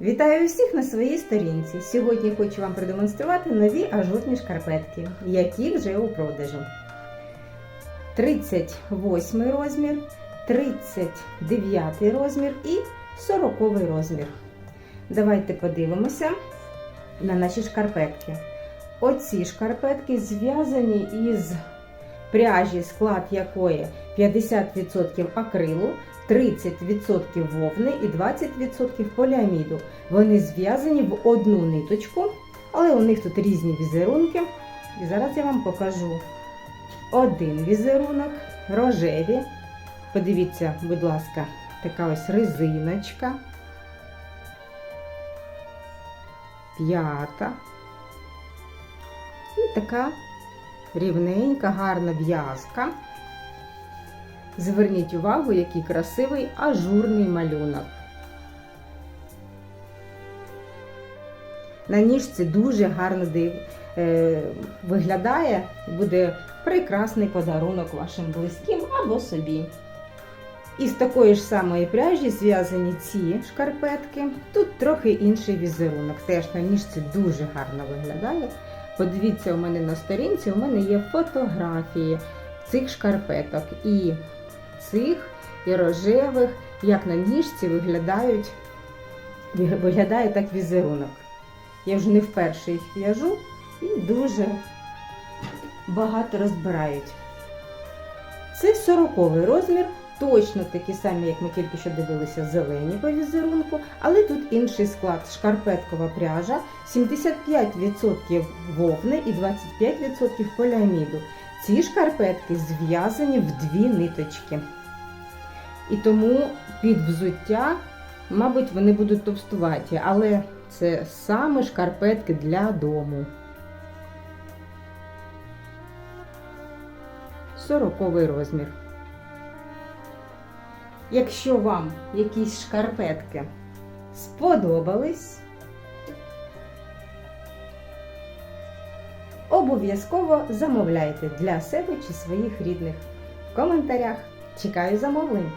Вітаю усіх на своїй сторінці. Сьогодні хочу вам продемонструвати нові ажурні шкарпетки, які вже у продажу. 38 розмір, 39 розмір і 40 розмір. Давайте подивимося на наші шкарпетки. Оці шкарпетки зв'язані із пряжі, склад якої 50% акрилу, 30% вовни і 20% поліаміду. Вони зв'язані в одну ниточку, але у них тут різні візерунки. І зараз я вам покажу один візерунок, рожеві. Подивіться, будь ласка, така ось резиночка. П'ята. І така рівненька, гарна в'язка. Зверніть увагу, який красивий ажурний малюнок. На ніжці дуже гарно е... виглядає, буде прекрасний подарунок вашим близьким або собі. Із такої ж самої пряжі зв'язані ці шкарпетки. Тут трохи інший візерунок. Теж на ніжці дуже гарно виглядає. Подивіться, у мене на сторінці у мене є фотографії цих шкарпеток і цих, і рожевих, як на ніжці виглядають, виглядає так візерунок. Я вже не вперше їх в'яжу і дуже багато розбирають. Це 40 розмір, точно такі самі, як ми тільки що дивилися, зелені по візерунку, але тут інший склад шкарпеткова пряжа, 75% вовни і 25% поліаміду. Ці шкарпетки зв'язані в дві ниточки. І тому під взуття, мабуть, вони будуть товстуваті, але це саме шкарпетки для дому. 40 розмір. Якщо вам якісь шкарпетки сподобались, обов'язково замовляйте для себе чи своїх рідних. В коментарях чекаю замовлень.